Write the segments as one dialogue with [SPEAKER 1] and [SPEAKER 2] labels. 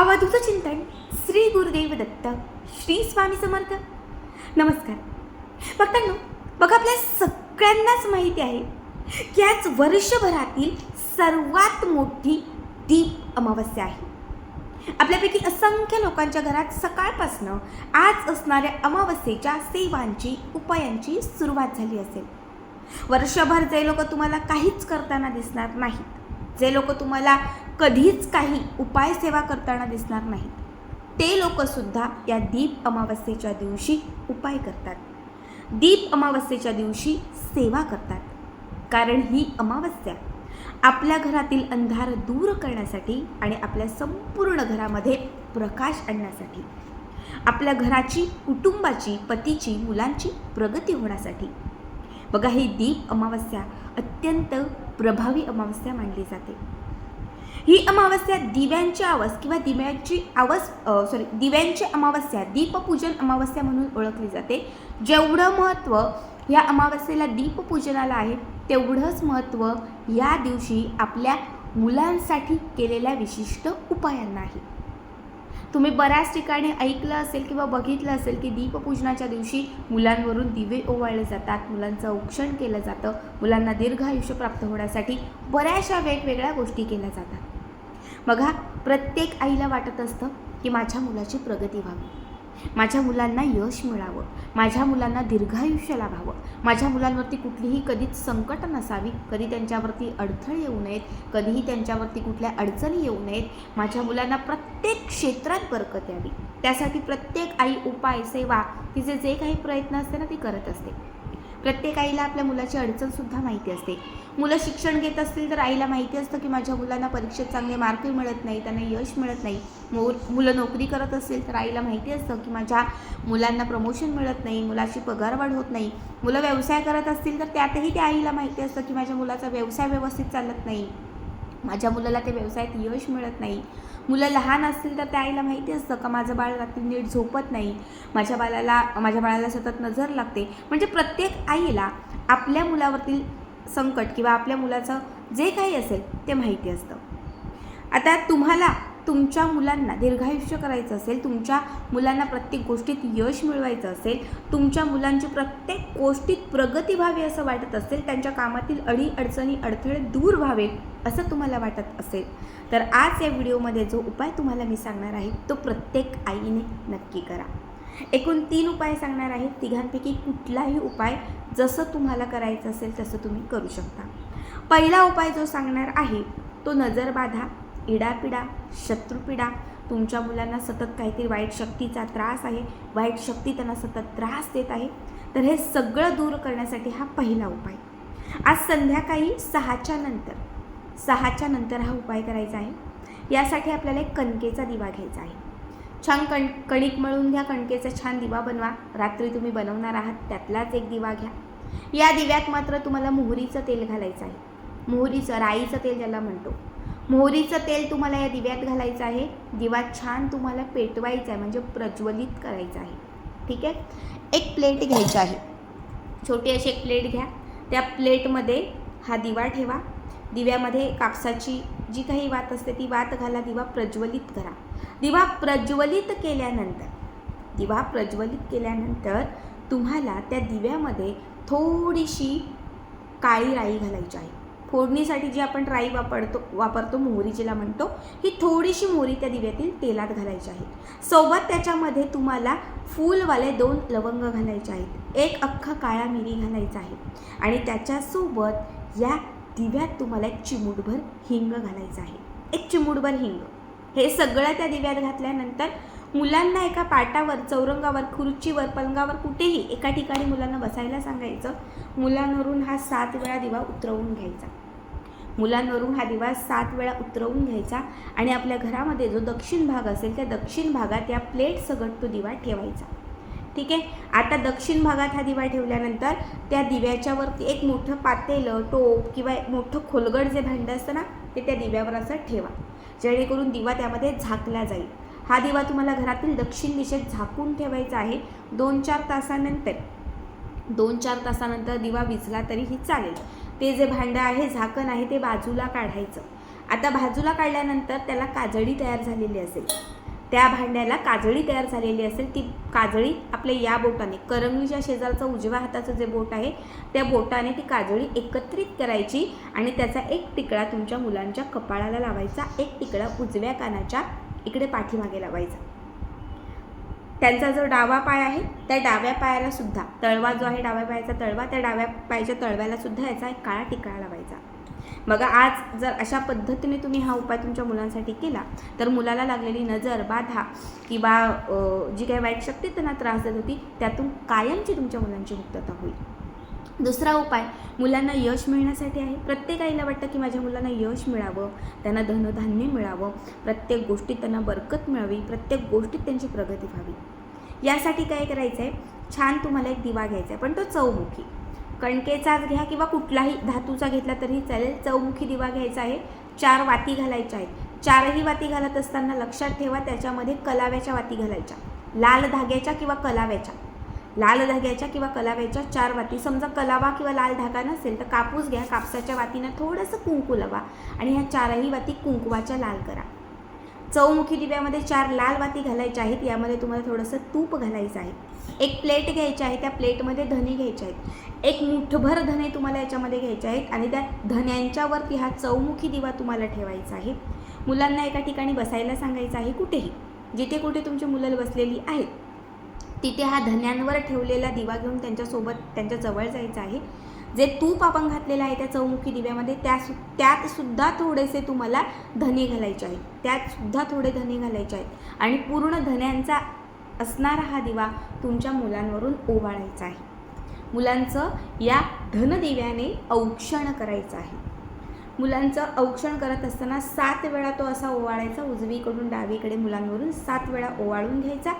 [SPEAKER 1] अवधूत चिंतन श्री गुरुदेव दत्त श्री स्वामी समर्थ. नमस्कार. बघताना बघा आपल्या सगळ्यांनाच माहिती आहे की आज वर्षभरातील सर्वात मोठी दीप अमावस्या आहे. आपल्यापैकी असंख्य लोकांच्या घरात सकाळपासनं आज असणाऱ्या अमावस्येच्या सेवांची उपायांची सुरुवात झाली असेल. वर्षभर जे लोक तुम्हाला काहीच करताना दिसणार नाहीत जे लोक तुम्हाला कधीच काही उपाय सेवा करताना दिसणार नाहीत ते लोकसुद्धा या दीप अमावस्येच्या दिवशी उपाय करतात. दीप अमावस्येच्या दिवशी सेवा करतात. कारण ही अमावस्या आपल्या घरातील अंधार दूर करण्यासाठी आणि आपल्या संपूर्ण घरामध्ये प्रकाश आणण्यासाठी आपल्या घराची कुटुंबाची पतीची मुलांची प्रगती होण्यासाठी. बघा ही दीप अमावस्या अत्यंत प्रभावी अमावस्या मानली जाते. ही अमावस्या दिव्यांची आवाज किंवा दिव्यांची आवाज सॉरी दिव्यांची अमावस्या दीपपूजन अमावस्या म्हणून ओळखली जाते. जेवढं महत्त्व या अमावस्येला दीपपूजनाला आहे तेवढंच महत्त्व या दिवशी आपल्या मुलांसाठी केलेल्या विशिष्ट उपायांना आहे. तुम्ही बऱ्याच ठिकाणी ऐकलं असेल किंवा बघितलं असेल की दीपपूजनाच्या दिवशी मुलांवरून दिवे ओवाळले जातात मुलांचं औक्षण केलं जातं मुलांना दीर्घ आयुष्य प्राप्त होण्यासाठी बऱ्याचशा वेगवेगळ्या गोष्टी केल्या जातात. बघा प्रत्येक आईला वाटत असतं की माझ्या मुलाची प्रगती व्हावी. माझ्या मुलांना यश मिळावं. माझ्या मुलांना दीर्घायुष्य लाभावं माझ्या मुलांवरती कुठलीही कधीच संकट नसावी. कधी त्यांच्यावरती अडथळे येऊ नयेत. कधीही त्यांच्यावरती कुठल्या अडचणी येऊ नयेत. माझ्या मुलांना प्रत्येक क्षेत्रात बरकत यावी त्यासाठी प्रत्येक आई उपाय सेवा तिचे जे काही प्रयत्न असते ना ती करत असते. प्रत्येक आईला आपल्या मुलाची अडचणसुद्धा माहिती असते. मुलं शिक्षण घेत असतील तर आईला माहिती असतं की माझ्या मुलांना परीक्षेत चांगले मार्क मिळत नाही त्यांना यश मिळत नाही. मु मुलं नोकरी करत असतील तर आईला माहिती असतं की माझ्या मुलांना प्रमोशन मिळत नाही मुलाची पगारवाढ होत नाही. मुलं व्यवसाय करत असतील तर त्यातही त्या आईला माहिती असतं की माझ्या मुलाचा व्यवसाय व्यवस्थित चालत नाही. माझ्या मुलाला त्या व्यवसायात यश मिळत नाही. मुलं लहान असतील तर त्या आईला माहिती असतं का माझं बाळ रात्री नीट झोपत नाही. माझ्या बाळाला माझ्या बाळाला सतत नजर लागते. म्हणजे प्रत्येक आईला आपल्या मुलावरतील संकट किंवा आपल्या मुलाचं जे काही असेल ते माहिती असतं. आता तुम्हाला तुमच्या मुलांना दीर्घायुष्य करायचं असेल तुमच्या मुलांना प्रत्येक गोष्टीत यश मिळवायचं असेल तुमच्या मुलांची प्रत्येक गोष्टीत प्रगती व्हावी असं वाटत असेल त्यांच्या कामातील अडी अडचणी अडथळे दूर व्हावे असं तुम्हाला वाटत असेल तर आज या व्हिडिओमध्ये जो उपाय तुम्हाला मी सांगणार आहे तो प्रत्येक आईने नक्की करा. एकूण तीन उपाय सांगणार आहे तिघांपैकी कुठलाही उपाय जसं तुम्हाला करायचं असेल तसं तुम्ही करू शकता. पहिला उपाय जो सांगणार आहे तो नजर बाधा. इडापिडा शत्रुपिडा. तुमच्या मुलांना सतत काहीतरी वाईट शक्तीचा त्रास आहे. वाईट शक्ती त्यांना सतत त्रास देत आहे. तर हे सगळं दूर करण्यासाठी हा पहिला उपाय. आज संध्याकाळी सहाच्या नंतर सहाच्या नंतर हा उपाय करायचा आहे. यासाठी आपल्याला एक कणकेचा दिवा घ्यायचा आहे. छान कण कणिक मळून घ्या कणकेचा छान दिवा बनवा. रात्री तुम्ही बनवणार आहात त्यातलाच एक दिवा घ्या. या दिव्यात मात्र तुम्हाला मोहरीचं तेल घालायचं आहे. मोहरीचं राईचं तेल ज्याला म्हणतो. मोहरीचं तेल तुम्हाला या दिव्यात घालायचं आहे. दिवा छान तुम्हाला पेटवायचा आहे म्हणजे प्रज्वलित करायचं आहे. ठीक आहे? एक प्लेट घ्यायची आहे. छोटी अशी एक प्लेट घ्या. त्या प्लेटमध्ये हा दिवा ठेवा. दिव्यामध्ये कापसाची जी काही वात असते ती वात घाला. दिवा प्रज्वलित करा. दिवा प्रज्वलित केल्यानंतर दिवा प्रज्वलित केल्यानंतर तुम्हाला त्या दिव्यामध्ये थोडीशी काळी राई घालायची आहे. फोडणीसाठी जी आपण राई वापरतो वापरतो मोहरी जिला म्हणतो ही थोडीशी मोहरी त्या दिव्यातील तेलात घालायची आहे. सोबत त्याच्यामध्ये तुम्हाला फूलवाले दोन लवंग घालायचे आहेत. एक अख्खा काळा मिरी घालायचा आहे. आणि त्याच्यासोबत या दिव्यात तुम्हाला एक चिमूटभर हिंग घालायचं आहे. एक चिमूटभर हिंग. हे सगळं त्या दिव्यात घातल्यानंतर मुलांना एका पाटावर चौरंगावर खुर्चीवर पलंगावर कुठेही एका ठिकाणी मुलांना बसायला सांगायचं मुलांवरून हा सात वेळा दिवा उतरवून घ्यायचा. मुलांवरून हा दिवा सात वेळा उतरवून घ्यायचा आणि आपल्या घरामध्ये जो दक्षिण भाग असेल त्या दक्षिण भागात या प्लेट सगट तो दिवा ठेवायचा. ठीक आहे? आता दक्षिण भागात हा दिवा ठेवल्यानंतर त्या दिव्याच्यावरती एक मोठं पातेलं टोप किंवा एक मोठं खोलगड जे भांडं असतं ना ते त्या दिव्यावर असं ठेवा. जेणेकरून दिवा त्यामध्ये झाकला जाईल. हा दिवा तुम्हाला घरातील दक्षिण दिशेत झाकून ठेवायचा आहे. दोन चार तासानंतर दोन चार तासानंतर दिवा विझला तरीही चालेल. ते जे भांडं आहे झाकण आहे ते बाजूला काढायचं. आता बाजूला काढल्यानंतर त्याला काजळी तयार झालेली असेल. त्या भांड्याला काजळी तयार झालेली असेल. ती काजळी आपल्या या बोटाने करंगलीच्या शेजारचं उजव्या हाताचं जे बोट आहे त्या बोटाने ती काजळी एकत्रित करायची आणि त्याचा एक तिकडा तुमच्या मुलांच्या कपाळाला लावायचा. एक तिकडा उजव्या कानाच्या इकडे पाठीमागे लावायचा. त्यांचा जो डावा पाय आहे त्या डाव्या पायाला सुद्धा तळवा जो आहे डाव्या पायाचा तळवा त्या डाव्या पायाच्या तळव्याला सुद्धा याचा एक काळा टिकळा लावायचा. बघा आज जर अशा पद्धतीने तुम्ही हा उपाय तुमच्या मुलांसाठी केला तर मुलाला लागलेली नजर बाधा किंवा जी काही वाईट शक्ती त्यांना त्रास देत होती त्यातून कायमची तुमच्या मुलांची मुक्तता होईल. दुसरा उपाय मुलांना यश मिळण्यासाठी आहे. प्रत्येक आईला वाटतं की माझ्या मुलांना यश मिळावं त्यांना धनधान्य मिळावं प्रत्येक गोष्टीत त्यांना बरकत मिळावी प्रत्येक गोष्टीत त्यांची प्रगती व्हावी. यासाठी काय करायचं आहे छान तुम्हाला एक दिवा घ्यायचा आहे पण तो चौमुखी. कणकेचाच घ्या किंवा कुठलाही धातूचा घेतला तरी चालेल. चौमुखी दिवा घ्यायचा आहे. चार वाती घालायच्या आहेत. चारही वाती घालत असताना लक्षात ठेवा त्याच्यामध्ये कलाव्याच्या वाती घालायच्या. लाल धाग्याच्या किंवा कलाव्याच्या. लाल धाग्याच्या किंवा कलाव्याच्या चार वाती समजा कलावा किंवा लाल धागा नसेल तर कापूस घ्या कापसाच्या वातीनं थोडंसं कुंकू लावा आणि ह्या चारही वाती कुंकवाच्या लाल करा. चौमुखी दिव्यामध्ये चार लाल वाती घालायच्या आहेत यामध्ये तुम्हाला थोडंसं तूप घालायचं आहे. एक प्लेट घ्यायची आहे त्या प्लेटमध्ये धने घ्यायचे आहेत. एक मुठभर धने तुम्हाला याच्यामध्ये घ्यायचे आहेत आणि त्या धन्यांच्यावरती हा चौमुखी दिवा तुम्हाला ठेवायचा आहे. मुलांना एका ठिकाणी बसायला सांगायचं आहे कुठेही जिथे कुठे तुमची मुलं बसलेली आहेत. तिथे हा धन्यांवर ठेवलेला दिवा घेऊन त्यांच्यासोबत त्यांच्या जवळ जायचं आहे. जे तूप आपण घातलेलं आहे त्या चौमुखी दिव्यामध्ये त्या सु त्यात सुद्धा थोडेसे तुम्हाला धने घालायचे आहेत. त्यात सुद्धा थोडे धने घालायचे आहेत. आणि पूर्ण धन्यांचा असणारा हा दिवा तुमच्या मुलांवरून ओवाळायचा आहे. मुलांचं या धनदिव्याने औक्षण करायचं आहे. मुलांचं औक्षण करत असताना सात वेळा तो असा ओवाळायचा. उजवीकडून डावीकडे मुलांवरून सात वेळा ओवाळून घ्यायचा.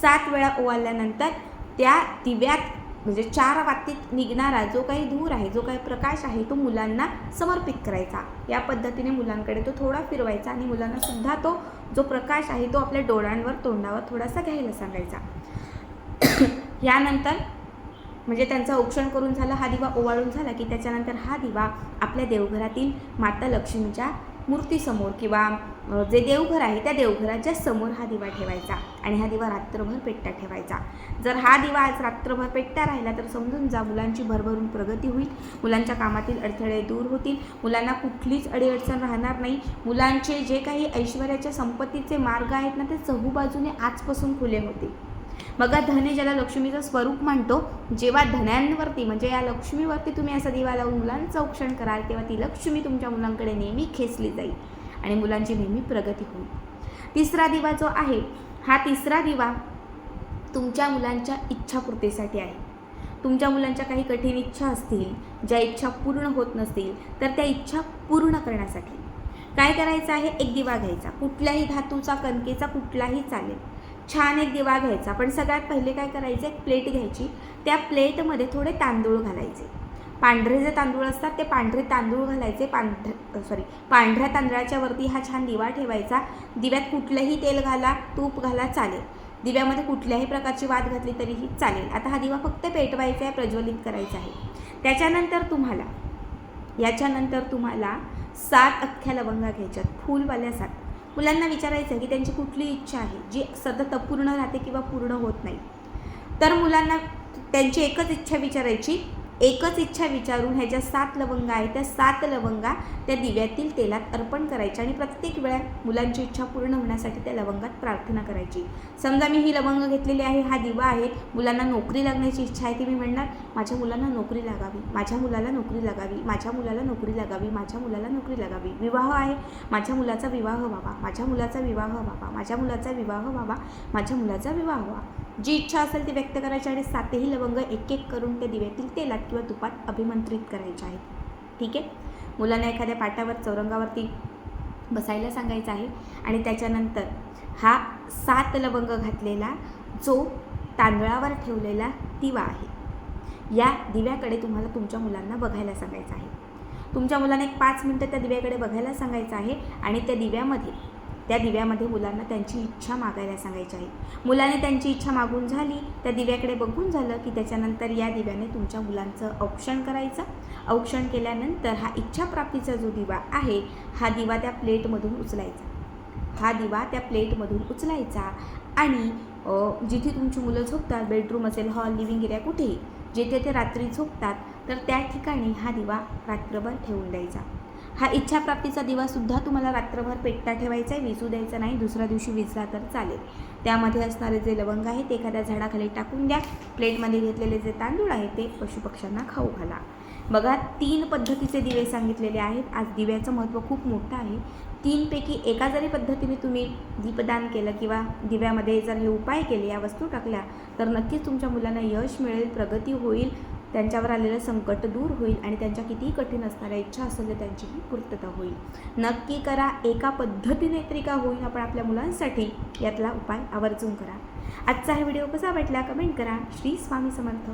[SPEAKER 1] सात वेळा ओवाळल्यानंतर त्या दिव्यात म्हणजे चार वातीत निघणारा जो काही धूर आहे जो काही प्रकाश आहे तो मुलांना समर्पित करायचा. या पद्धतीने मुलांकडे तो थोडा फिरवायचा आणि मुलांना सुद्धा तो जो प्रकाश आहे तो आपल्या डोळ्यांवर तोंडावर थोडासा घ्यायला सांगायचा. यानंतर म्हणजे त्यांचा औक्षण करून झालं हा दिवा ओवाळून झाला की त्याच्यानंतर हा दिवा आपल्या देवघरातील माता लक्ष्मीच्या मूर्तीसमोर किंवा जे देवघर आहे त्या देवघराच्या समोर हा दिवा ठेवायचा आणि हा दिवा रात्रभर पेटता ठेवायचा. जर हा दिवा आज रात्रभर पेटता राहिला तर समजून जा मुलांची भरभरून प्रगती होईल मुलांच्या कामातील अडथळे दूर होतील मुलांना कुठलीच अडीअडचण राहणार नाही मुलांचे जे काही ऐश्वर्याच्या संपत्तीचे मार्ग आहेत ना ते चहूबाजूने आजपासून खुले होतील. मग धने ज्याला लक्ष्मीचं स्वरूप म्हणतो जेव्हा धन्यांवरती म्हणजे या लक्ष्मीवरती तुम्ही असा दिवा लावून मुलांचं औक्षण कराल तेव्हा ती लक्ष्मी तुमच्या मुलांकडे नेहमी खेचली जाईल आणि मुलांची नेहमी प्रगती होईल. तिसरा दिवा जो आहे हा तिसरा दिवा तुमच्या मुलांच्या इच्छापूर्तीसाठी आहे. तुमच्या मुलांच्या काही कठीण इच्छा असतील ज्या इच्छा पूर्ण होत नसतील तर त्या इच्छा पूर्ण करण्यासाठी काय करायचं आहे? एक दिवा घ्यायचा. कुठल्याही धातूचा कणकेचा कुठलाही चालेल. छान एक दिवा घ्यायचा. पण सगळ्यात पहिले काय करायचं? एक प्लेट घ्यायची. त्या प्लेटमध्ये थोडे तांदूळ घालायचे. पांढरे जे तांदूळ असतात ते पांढरे तांदूळ घालायचे. पांढ सॉरी पांढऱ्या तांदळाच्या वरती हा छान दिवा ठेवायचा. दिव्यात कुठलंही तेल घाला तूप घाला चालेल. दिव्यामध्ये कुठल्याही प्रकारची वाद घातली तरीही चालेल. आता हा दिवा फक्त पेटवायचा आहे प्रज्वलित करायचा आहे. त्याच्यानंतर तुम्हाला याच्यानंतर तुम्हाला सात अख्ख्या लवंगा घ्यायच्यात. फूलवाल्या सात. मुलांना विचारायचं आहे की त्यांची कुठली इच्छा आहे जी सतत अपूर्ण राहते किंवा पूर्ण होत नाही. तर मुलांना त्यांची एकच इच्छा विचारायची एकच इच्छा विचारून ह्या ज्या सात लवंगा आहेत त्या सात लवंगा त्या दिव्यातील तेलात अर्पण करायच्या आणि प्रत्येक वेळा मुलांची इच्छा पूर्ण होण्यासाठी त्या लवंगात प्रार्थना करायची. समजा मी ही लवंग घेतलेली आहे हा दिवा आहे मुलांना नोकरी लागण्याची इच्छा आहे ती मी म्हणणार माझ्या मुलांना नोकरी लागावी माझ्या मुलाला नोकरी लागावी माझ्या मुलाला नोकरी लागावी माझ्या मुलाला नोकरी लागावी विवाह आहे माझ्या मुलाचा विवाह व्हावा माझ्या मुलाचा विवाह व्हावा माझ्या मुलाचा विवाह व्हावा माझ्या मुलाचा विवाह व्हावा. जी इच्छा असेल ती व्यक्त करायची आणि सातही लवंग एक एक करून त्या दिव्यातील तेलात किंवा तुपात अभिमंत्रित करायचे आहेत. ठीक आहे? मुलांना एखाद्या पाटावर चौरंगावरती बसायला सांगायचं आहे आणि त्याच्यानंतर हा सात लवंग घातलेला जो तांदळावर ठेवलेला दिवा आहे या दिव्याकडे तुम्हाला तुमच्या मुलांना बघायला सांगायचं आहे. तुमच्या मुलांना एक पाच मिनटं त्या दिव्याकडे बघायला सांगायचं आहे आणि त्या दिव्यामध्ये त्या दिव्यामध्ये मुलांना त्यांची इच्छा मागायला सांगायची आहे. मुलाने त्यांची इच्छा मागून झाली त्या दिव्याकडे बघून झालं की त्याच्यानंतर या दिव्याने तुमच्या मुलांचं औक्षण करायचं. औक्षण केल्यानंतर हा इच्छाप्राप्तीचा जो दिवा आहे हा दिवा त्या प्लेटमधून उचलायचा. हा दिवा त्या प्लेटमधून उचलायचा आणि जिथे तुमची मुलं झोपतात बेडरूम असेल हॉल लिव्हिंग एरिया कुठेही जिथे ते रात्री झोपतात तर त्या ठिकाणी हा दिवा रात्रभर ठेवून द्यायचा. हा इच्छाप्राप्तीचा दिवासुद्धा तुम्हाला रात्रभर पेटता ठेवायचा आहे. विसू द्यायचा नाही दुसऱ्या दिवशी विजला तर चालेल. त्यामध्ये असणारे जे लवंग आहे ते एखाद्या झाडाखाली टाकून द्या. प्लेटमध्ये घेतलेले जे तांदूळ आहे ते पशुपक्ष्यांना खाऊ घाला. बघा तीन पद्धतीचे दिवे सांगितलेले आहेत. आज दिव्याचं महत्त्व खूप मोठं आहे. तीनपैकी एका जरी पद्धतीने तुम्ही दीपदान केलं किंवा दिव्यामध्ये जर हे उपाय केले या वस्तू टाकल्या तर नक्कीच तुमच्या मुलांना यश मिळेल प्रगती होईल. त्यांच्यावर आलेलं संकट दूर होईल आणि त्यांच्या कितीही कठीण असणाऱ्या इच्छा असेल तर त्यांचीही पूर्तता होईल. नक्की करा एका पद्धतीने तरी का होईल आपण आपल्या मुलांसाठी. यातला उपाय आवर्जून करा. आजचा हा व्हिडिओ कसा वाटला? कमेंट करा. श्री स्वामी समर्थ.